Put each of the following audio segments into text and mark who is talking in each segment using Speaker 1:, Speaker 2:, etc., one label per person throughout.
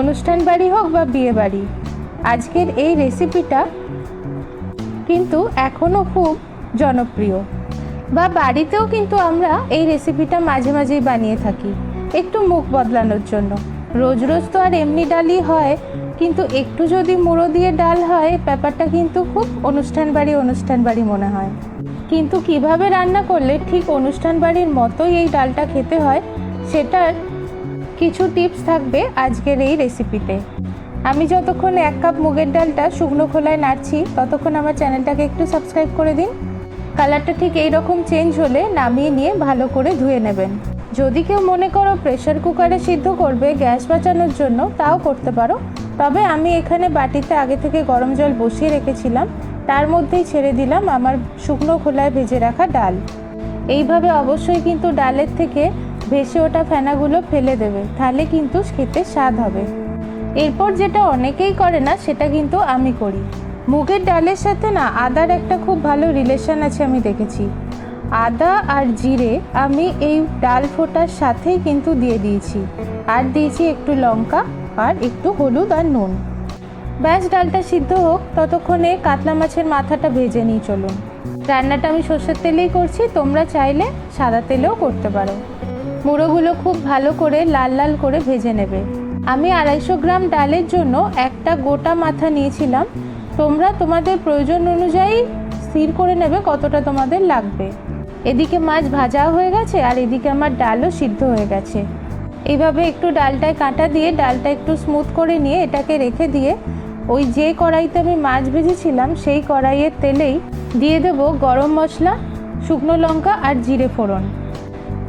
Speaker 1: অনুষ্ঠান বাড়ি হোক বা বিয়ে বাড়ি, আজকের এই রেসিপিটা কিন্তু এখনও খুব জনপ্রিয়। বা বাড়িতেও কিন্তু আমরা এই রেসিপিটা মাঝে মাঝেই বানিয়ে থাকি, একটু মুখ বদলানোর জন্য। রোজ রোজ তো আর এমনি ডালই হয়, কিন্তু একটু যদি মুড়ো দিয়ে ডাল হয়, ব্যাপারটা কিন্তু খুব অনুষ্ঠান বাড়ি অনুষ্ঠান বাড়ি মনে হয়। কিন্তু কীভাবে রান্না করলে ঠিক অনুষ্ঠান বাড়ির মতোই এই ডালটা খেতে হয়, সেটার কিছু টিপস থাকবে আজকের এই রেসিপিতে আমি যতক্ষণ এক কাপ মুগের ডালটা শুকনো খোলায় নাড়ছি, ততক্ষণ আমার চ্যানেলটাকে একটু সাবস্ক্রাইব করে দিন। কালারটা ঠিক এই রকম চেঞ্জ হলে নামিয়ে নিয়ে ভালো করে ধুয়ে নেবেন। যদি কেউ মনে করো প্রেশার কুকারে সিদ্ধ করবে গ্যাস বাঁচানোর জন্য, তাও করতে পারো। তবে আমি এখানে বাটিতে আগে থেকে গরম জল বসিয়ে রেখেছিলাম, তার মধ্যেই ছেড়ে দিলাম আমার শুকনো খোলায় ভেজে রাখা ডাল। এইভাবে অবশ্যই কিন্তু ডালের থেকে ভেসে ওঠা ফেনাগুলো ফেলে দেবে, তাহলে কিন্তু খেতে স্বাদ হবে। এরপর যেটা অনেকেই করে না, সেটা কিন্তু আমি করি। মুগের ডালের সাথে না আদার একটা খুব ভালো রিলেশন আছে আমি দেখেছি। আদা আর জিরে আমি এই ডাল ফোটার সাথেই কিন্তু দিয়ে দিয়েছি। আর দিয়েছি একটু লঙ্কা আর একটু হলুদ আর নুন। ব্যাস, ডালটা সিদ্ধ হোক, ততক্ষণে কাতলা মাছের মাথাটা ভেজে নিই চলুন। রান্নাটা আমি সর্ষের তেলেই করছি, তোমরা চাইলে সাদা তেলেও করতে পারো। মুড়োগুলো খুব ভালো করে লাল লাল করে ভেজে নেবে। আমি আড়াইশো গ্রাম ডালের জন্য একটা গোটা মাথা নিয়েছিলাম। তোমরা তোমাদের প্রয়োজন অনুযায়ী স্থির করে নেবে কতটা তোমাদের লাগবে। এদিকে মাছ ভাজাও হয়ে গেছে আর এদিকে আমার ডালও সিদ্ধ হয়ে গেছে। এইভাবে একটু ডালটায় কাঁটা দিয়ে ডালটা একটু স্মুথ করে নিয়ে এটাকে রেখে দিয়ে ওই যে কড়াইতে আমি মাছ ভেজেছিলাম সেই কড়াইয়ের তেলেই দিয়ে দেব গরম মশলা, শুকনো লঙ্কা আর জিরে ফোড়ন।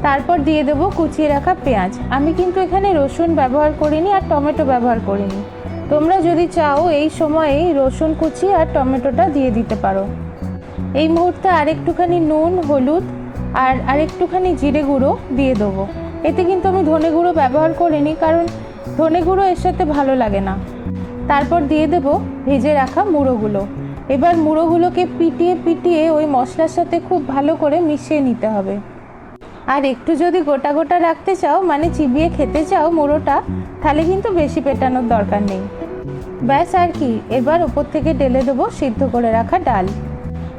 Speaker 1: তারপর দিয়ে দেব কুচিয়ে রাখা পেঁয়াজ। আমি কিন্তু এখানে রসুন ব্যবহার করিনি আর টমেটো ব্যবহার করিনি। তোমরা যদি চাও, এই সময়েই রসুন কুচি আর টমেটোটা দিয়ে দিতে পারো। এই মুহূর্তে আরেকটুখানি নুন, হলুদ আর আরেকটুখানি জিরে গুঁড়ো দিয়ে দেবো। এতে কিন্তু আমি ধনে গুঁড়ো ব্যবহার করিনি কারণ ধনে গুঁড়ো এর সাথে ভালো লাগে না। তারপর দিয়ে দেবো ভেজে রাখা মুড়োগুলো। এবার মুড়োগুলোকে পিটিয়ে পিটিয়ে ওই মশলার সাথে খুব ভালো করে মিশিয়ে নিতে হবে। আর একটু যদি গোটা গোটা রাখতে চাও মানে চিবিয়ে খেতে চাও মুড়োটা তাহলে কিন্তু বেশি পেটানোর দরকার নেই। ব্যাস আর কি, এবার ওপর থেকে ঢেলে দেবো সিদ্ধ করে রাখা ডাল।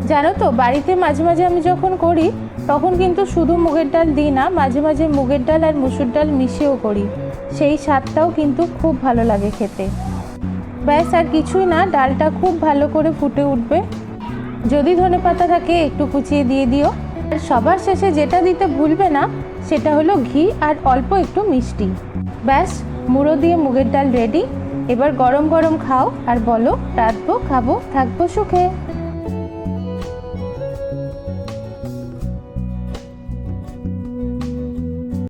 Speaker 1: জানো তো, বাড়িতে মাঝে মাঝে আমি যখন করি, তখন কিন্তু শুধু মুগের ডাল দিই না, মাঝে মাঝে মুগের ডাল আর মুসুর ডাল মিশিয়েও করি। সেই স্বাদটাও কিন্তু খুব ভালো লাগে খেতে। ব্যাস আর কিছুই না, ডালটা খুব ভালো করে ফুটে উঠবে। যদি ধনে পাতা থাকে, একটু কুচিয়ে দিয়ে দিও। সবার শেষে যেটা দিতে ভুলবে না, সেটা হলো ঘি আর অল্প একটু মিষ্টি। ব্যাস, মুড়ো দিয়ে মুগের ডাল রেডি এবার গরম গরম খাও আর বলো রাতবো খাব, থাকব সুখে।